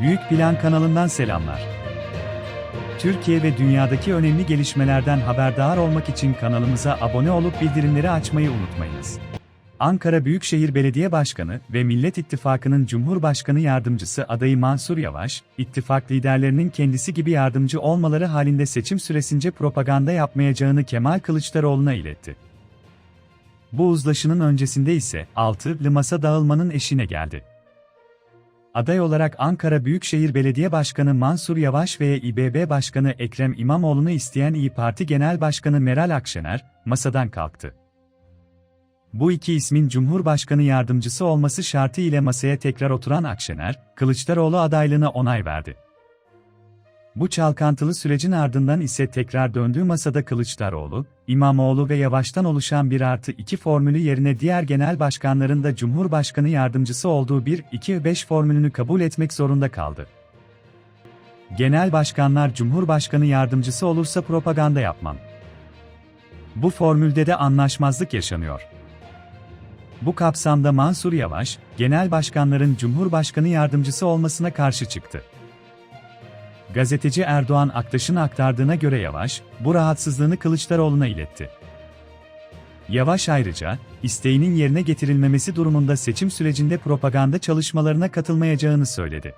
Büyük Plan kanalından selamlar. Türkiye ve dünyadaki önemli gelişmelerden haberdar olmak için kanalımıza abone olup bildirimleri açmayı unutmayınız. Ankara Büyükşehir Belediye Başkanı ve Millet İttifakı'nın Cumhurbaşkanı Yardımcısı adayı Mansur Yavaş, ittifak liderlerinin kendisi gibi yardımcı olmaları halinde seçim süresince propaganda yapmayacağını Kemal Kılıçdaroğlu'na iletti. Bu uzlaşının öncesinde ise altılı masa dağılmanın eşine geldi. Aday olarak Ankara Büyükşehir Belediye Başkanı Mansur Yavaş ve İBB Başkanı Ekrem İmamoğlu'nu isteyen İyi Parti Genel Başkanı Meral Akşener, masadan kalktı. Bu iki ismin Cumhurbaşkanı yardımcısı olması şartı ile masaya tekrar oturan Akşener, Kılıçdaroğlu adaylığına onay verdi. Bu çalkantılı sürecin ardından ise tekrar döndüğü masada Kılıçdaroğlu, İmamoğlu ve Yavaş'tan oluşan bir artı iki formülü yerine diğer genel başkanların da Cumhurbaşkanı yardımcısı olduğu 1-2-5 formülünü kabul etmek zorunda kaldı. Genel başkanlar Cumhurbaşkanı yardımcısı olursa propaganda yapmam. Bu formülde de anlaşmazlık yaşanıyor. Bu kapsamda Mansur Yavaş, genel başkanların Cumhurbaşkanı yardımcısı olmasına karşı çıktı. Gazeteci Erdoğan Aktaş'ın aktardığına göre Yavaş, bu rahatsızlığını Kılıçdaroğlu'na iletti. Yavaş ayrıca, isteğinin yerine getirilmemesi durumunda seçim sürecinde propaganda çalışmalarına katılmayacağını söyledi.